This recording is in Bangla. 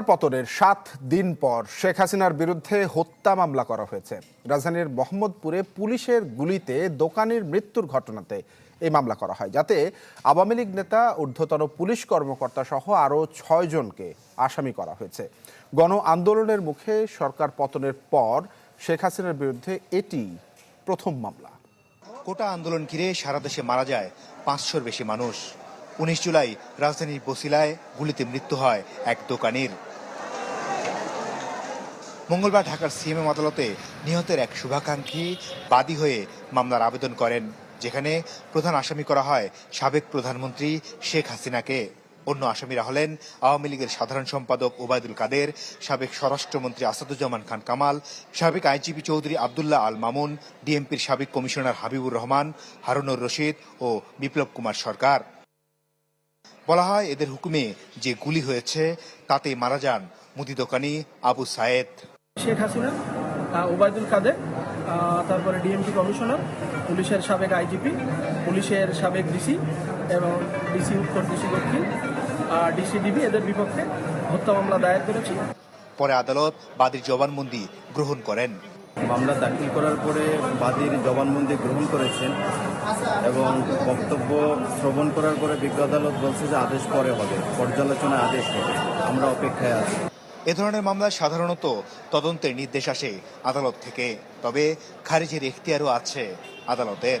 পতনের সাত দিন পর শেখ হাসিনার বিরুদ্ধে হত্যা মামলা করা হয়েছে। রাজধানীর মোহাম্মদপুরে পুলিশের গুলিতে দোকানের মৃত্যুর ঘটনাতে এই মামলা করা হয়, যাতে আওয়ামী লীগ নেতা, ঊর্ধ্বতন পুলিশ কর্মকর্তা সহ আরও ছয়জনকে আসামি করা হয়েছে। গণ আন্দোলনের মুখে সরকার পতনের পর শেখ হাসিনার বিরুদ্ধে এটি প্রথম মামলা। কোটা আন্দোলন ঘিরে সারা দেশে মারা যায় পাঁচশোর বেশি মানুষ। উনিশ জুলাই রাজধানীর বসিলায় গুলিতে মৃত্যু হয় এক দোকানির। মঙ্গলবার ঢাকার সিএমএম আদালতে নিহতের এক শুভাকাঙ্ক্ষী বাদী হয়ে মামলার আবেদন করেন, যেখানে প্রধান আসামি করা হয় সাবেক প্রধানমন্ত্রী শেখ হাসিনাকে। অন্য আসামিরা হলেন আওয়ামী লীগের সাধারণ সম্পাদক ওবায়দুল কাদের, সাবেক স্বরাষ্ট্রমন্ত্রী আসাদুজ্জামান খান কামাল, সাবেক আইজিপি চৌধুরী আবদুল্লাহ আল মামুন, ডিএমপির সাবেক কমিশনার হাবিবুর রহমান, হারুনুর রশিদ ও বিপ্লব কুমার সরকার। বলা হয় এদের হুকুমে যে গুলি হয়েছে তাতে মারা যান মুদি দোকানি আবু সায়েদ। শেখ হাসিনা ওবায়দুল কাদের তারপরে ডিএমপি কমিশনার পুলিশের সাবেক আইজিপি পুলিশের সাবেক ডিসি এবং ডিসি উত্তর ডিসি দক্ষিণ ডিসি ডিবি এদের বিপক্ষে হত্যা মামলা দায়ের করেছি। পরে আদালত বাদীর জবানবন্দি গ্রহণ করেন। মামলা দাখিল করার পরে বাদীর জবানবন্দি গ্রহণ করেছেন এবং বক্তব্য শ্রবণ করার পরে বিজ্ঞ আদালত বলছে যে আদেশ পরে হবে, পর্যালোচনা আদেশ হবে। আমরা অপেক্ষায় আছি। এ ধরনের মামলায় সাধারণত তদন্তের নির্দেশ আসে আদালত থেকে, তবে খারিজের এখতিয়ারও আছে আদালতের।